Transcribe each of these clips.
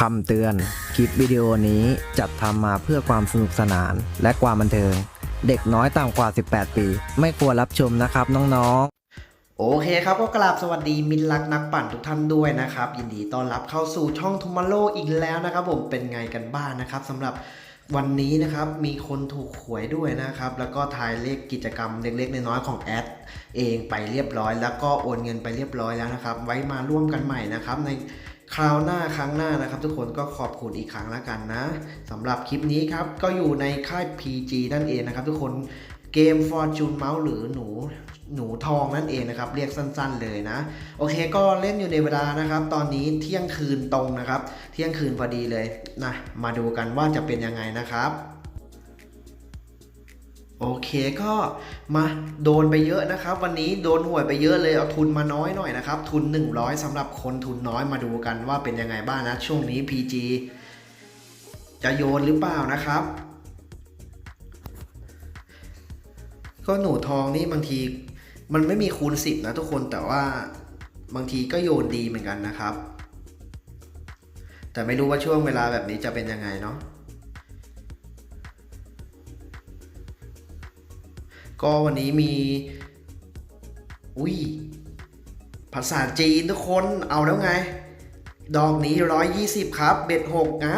คำเตือน คลิปวิดีโอนี้จัดทำมาเพื่อความสนุกสนานและความบันเทิง เด็กน้อยต่ำกว่า 18 ปี ไม่ควรรับชมนะครับน้องๆ โอเคครับก็กราบสวัสดีมิตรรักนักปั่นทุกท่านด้วยนะครับ ยินดีต้อนรับเข้าสู่ช่องทุมาโลอีกแล้วนะครับผมเป็นไงกันบ้างนะครับสำหรับ วันนี้นะครับมีคนถูกหวยด้วยนะครับ แล้วก็ทายเลขกิจกรรมเล็กๆน้อยๆของแอดเองไปเรียบร้อย แล้วก็โอนเงินไปเรียบร้อยแล้วนะครับ ไว้มาร่วมกันใหม่นะครับ ในคราวหน้าครั้งหน้านะครับ ทุกคนก็ขอบคุณอีกครั้งแล้วกันนะสำหรับคลิปนี้ครับก็อยู่ในค่าย PG นั่นเองนะครับ ทุกคนเกม Fortune Mouse หรือหนูหนู ทองนั่นเองนะครับ เรียกสั้นๆเลยนะ โอเคก็เล่นอยู่ในเวลานะครับ ตอนนี้เที่ยงคืนตรงนะครับ เที่ยงคืนพอดีเลยนะมาดูกันว่าจะเป็นยังไงนะครับโอเคก็มาโดนไปเยอะนะครับ วันนี้โดนหวยไปเยอะเลยเอาทุนมาน้อยหน่อยนะครับ ทุน 100สำหรับคนทุนน้อยมาดูกันว่าเป็นยังไงบ้างนะ ช่วงนี้ PG จะโยนหรือเปล่านะครับ ก็หนูทองนี่บางที มันไม่มีคูณ 10 นะทุกคนแต่ว่าบางทีก็โยนดีเหมือนกันนะครับ แต่ไม่รู้ว่าช่วงเวลาแบบนี้จะเป็นยังไงเนาะก็วันนี้มี อุ้ย ภาษาจีนทุกคนเอาแล้วไง ดอกนี้ 120 ครับ เบ็ด6นะ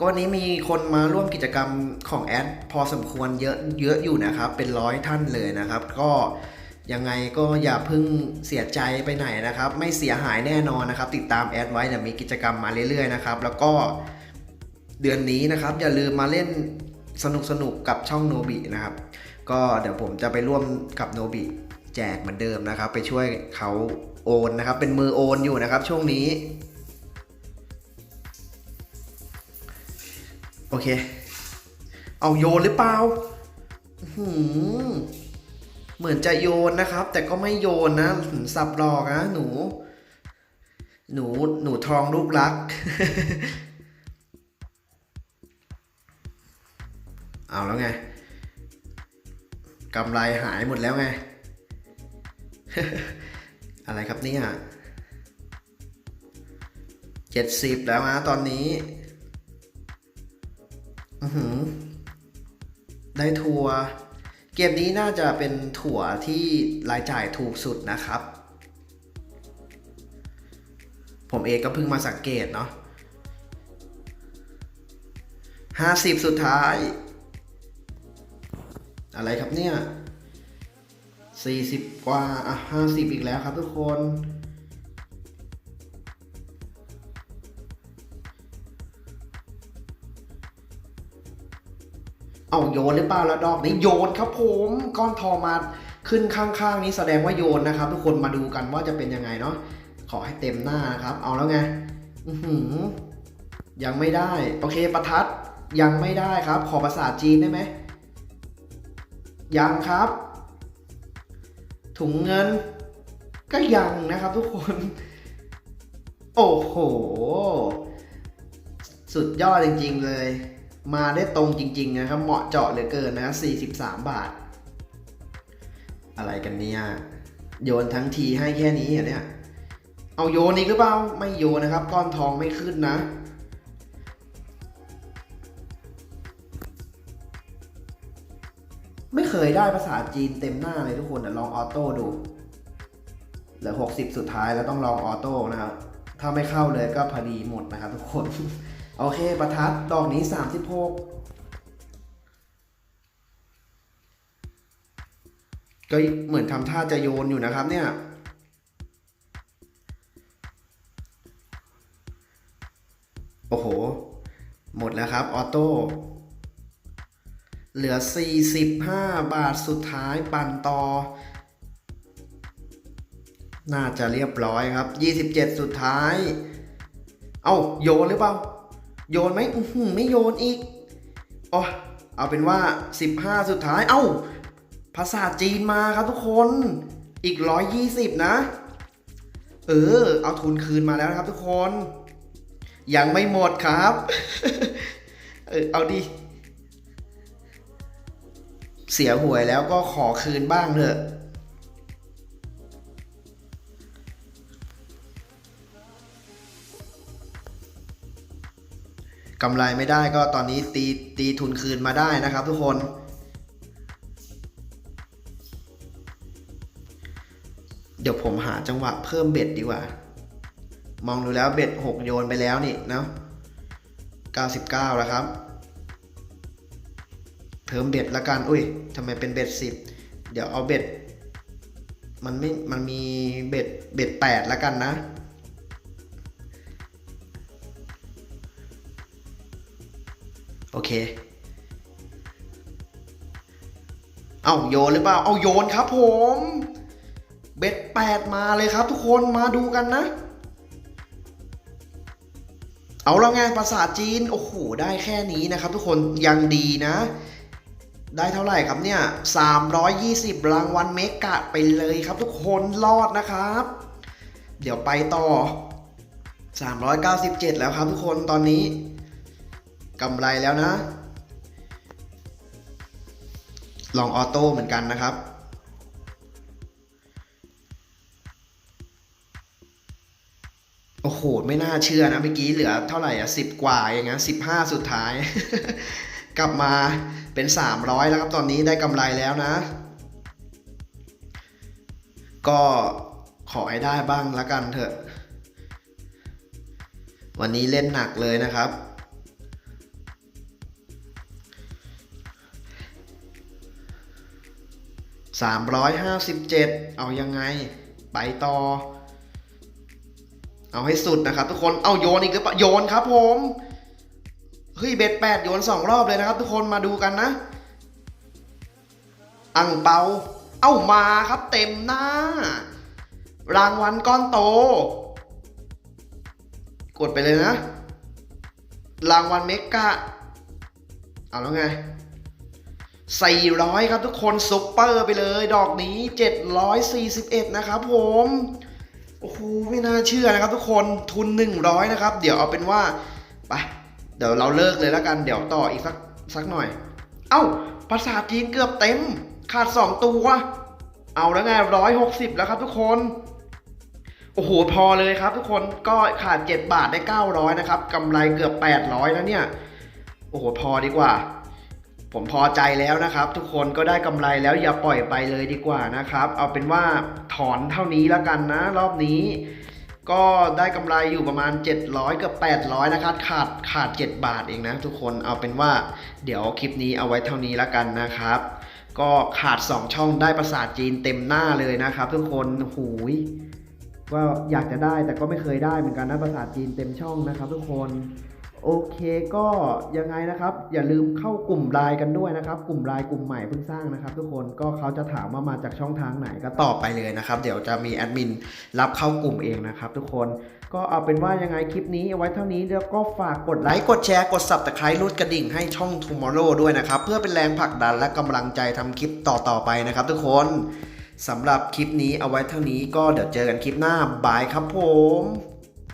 ก็วันนี้มีคนมาร่วมกิจกรรมของแอดพอสมควรเยอะเยอะอยู่นะครับ เป็นร้อยท่านเลยนะครับ ก็ยังไงก็อย่าเพิ่งเสียใจไปไหนนะครับ ไม่เสียหายแน่นอนนะครับ ติดตามแอดไว้เดี๋ยวมีกิจกรรมมาเรื่อยๆนะครับ แล้วก็เดือนนี้นะครับ อย่าลืมมาเล่นสนุกสนุกๆกับช่องโนบินะครับ ก็เดี๋ยวผมจะไปร่วมกับโนบิแจกเหมือนเดิมนะครับ ไปช่วยเขาโอนนะครับ เป็นมือโอนอยู่นะครับ ช่วงนี้ โอเค เอาโยนหรือเปล่าหือเหมือนจะโยนนะครับ แต่ก็ไม่โยนนะสับหลอกนะหนู หนูหนูทองลูกรัก เอาแล้วไงกำไรหายหมดแล้วไง อะไรครับเนี่ยเจ็ดสิบแล้วนะตอนนี้ อือหือได้ทัวร์เกมนี้น่าจะเป็นถั่วที่รายจ่ายถูกสุดนะครับ ผมเองก็เพิ่งมาสังเกตเนาะห้าสิบสุดท้าย อะไรครับเนี่ยสี่สิบกว่า อะห้าสิบอีกแล้วครับทุกคน เอาโยนหรือเปล่าล้วดอกนี้โยนครับผมก้อนทองมาขึ้นข้างๆ นี้แสดงว่าโยนนะครับ ทุกคนมาดูกันว่าจะเป็นยังไงเนาะขอให้เต็มหน้านะครับ เอาแล้วไงยังไม่ได้ โอเคประทัดยังไม่ได้ครับ ขอภาษาจีนได้ไหมยังครับ ถุงเงิน ก็ยังนะครับ ทุกคน โอ้โห สุดยอดจริง ๆ เลย มาได้ตรงจริง ๆ นะครับ เหมาะเจาะเหลือเกินนะ43 บาท อะไรกันเนี่ยโยนทั้งทีให้แค่นี้เหรอเนี่ยเอาโยนอีกหรือเปล่าไม่โยนนะครับก้อนทองไม่ขึ้นนะ ไม่เคยได้ภาษาจีนเต็มหน้าเลยทุกคนแต่ลองออโต้ดูเหลือ 60 สุดท้ายแล้วต้องลองออโต้นะครับ ถ้าไม่เข้าเลยก็พอดีหมดนะครับทุกคน โอเคประทัดดอกนี้ 36 ก็เหมือนทำท่าจะโยนอยู่นะครับเนี่ย โอ้โห หมดแล้วครับ ออโต้ เหลือ 45 บาทสุดท้ายปั่นต่อ น่าจะเรียบร้อยครับ 27 สุดท้าย เอาโยนหรือเปล่า โยนไหมไม่โยนอีกอ๋อเอาเป็นว่า 15 สุดท้าย เอ้า ภาษาจีนมาครับทุกคน อีก 120 นะ เออ เอาทุนคืนมาแล้วนะครับทุกคน ยังไม่หมดครับ เออ เอาดิ เสียหวยแล้วก็ขอคืนบ้างเถอะ กำไรไม่ได้ก็ตอนนี้ตีตีทุนคืนมาได้นะครับทุกคน เดี๋ยวผมหาจังหวะเพิ่มเบ็ดดีกว่า มองดูแล้วเบ็ดหกโยนไปแล้วนี่เนาะ99 แล้วครับ เพิ่มเบ็ดละกัน อุ้ยทำไมเป็นเบ็ดสิบเดี๋ยวเอาเบ็ด มันไม่ มันมีเบ็ด เบ็ดแปดละกันนะ โอเค เอาโยนหรือเปล่า เอาโยนครับผม เบ็ดแปดมาเลยครับทุกคนมาดูกันนะ เอาแล้วไงภาษาจีน โอ้โห ได้แค่นี้นะครับทุกคนยังดีนะ ได้เท่าไหร่ครับเนี่ย 320 รางวัลเมกะไปเลยครับทุกคนรอดนะครับ เดี๋ยวไปต่อ 397 แล้วครับทุกคนตอนนี้ กำไรแล้วนะ ลองออโต้เหมือนกันนะครับ โอ้โห ไม่น่าเชื่อนะเมื่อกี้เหลือเท่าไหร่อะสิบกว่าเองนะสิบห้าสุดท้าย กลับมาเป็นสามร้อยแล้วครับตอนนี้ได้กำไรแล้วนะ ก็ขอให้ได้บ้างละกันเถอะ วันนี้เล่นหนักเลยนะครับ สามร้อยห้าสิบเจ็ดเอายังไง ไปต่อ เอาให้สุดนะครับ ทุกคน เอาโยนอีกหรือเปล่าโยนครับผมเฮ้ยเบ็ดแปดโยนสองรอบเลยนะครับ ทุกคนมาดูกันนะ อังเปา เอามาครับเต็มหน้า รางวัลก้อนโต กดไปเลยนะ รางวัลเมกะ เอาแล้วไง 400 ครับทุกคนซุปเปอร์ไปเลย ดอกนี้ 741 นะครับผมโอ้โหไม่น่าเชื่อนะครับทุกคนทุน 100 นะครับ เดี๋ยวเอาเป็นว่าไปเดี๋ยวเราเลิกเลยแล้วกันเดี๋ยวต่ออีกสักสักหน่อย เอ้า ภาษาจีนเกือบเต็ม ขาด 2 ตัว เอาแล้วไง160 แล้วครับทุกคนโอ้โหพอเลยครับทุกคนก็ขาด 7 บาทได้ 900 นะครับกำไรเกือบ 800 แล้วเนี่ย โอ้โหพอดีกว่า ผมพอใจแล้วนะครับ ทุกคนก็ได้กำไรแล้วอย่าปล่อยไปเลยดีกว่านะครับ เอาเป็นว่าถอนเท่านี้แล้วกันนะ รอบนี้ ก็ได้กำไรอยู่ประมาณ 700กับ800 นะครับ ขาดขาด 7 บาทเองนะ ทุกคนเอาเป็นว่า เดี๋ยวคลิปนี้เอาไว้เท่านี้แล้วกันนะครับ ก็ขาด 2 ช่องได้ภาษาจีนเต็มหน้าเลยนะครับ ทุกคนหูยว่าอยากจะได้แต่ก็ไม่เคยได้เหมือนกันนะภาษาจีนเต็มช่องนะครับ ทุกคน โอเคก็ยังไงนะครับ อย่าลืมเข้ากลุ่มไลน์กันด้วยนะครับ กลุ่มไลน์กลุ่มใหม่เพิ่งสร้างนะครับ ทุกคนก็เขาจะถามว่ามาจากช่องทางไหนก็ตอบไปเลยนะครับ เดี๋ยวจะมีแอดมินรับเข้ากลุ่มเองนะครับ ทุกคนก็เอาเป็นว่ายังไงคลิปนี้เอาไว้เท่านี้แล้วก็ฝากกดไลค์กดแชร์กด subscribe รุดกระดิ่งให้ช่อง Tomorrow ด้วยนะครับ เพื่อเป็นแรงผลักดันและกำลังใจทำคลิปต่อๆไปนะครับ ทุกคนสำหรับคลิปนี้เอาไว้เท่านี้ก็เดี๋ยวเจอกันคลิปหน้าบายครับผม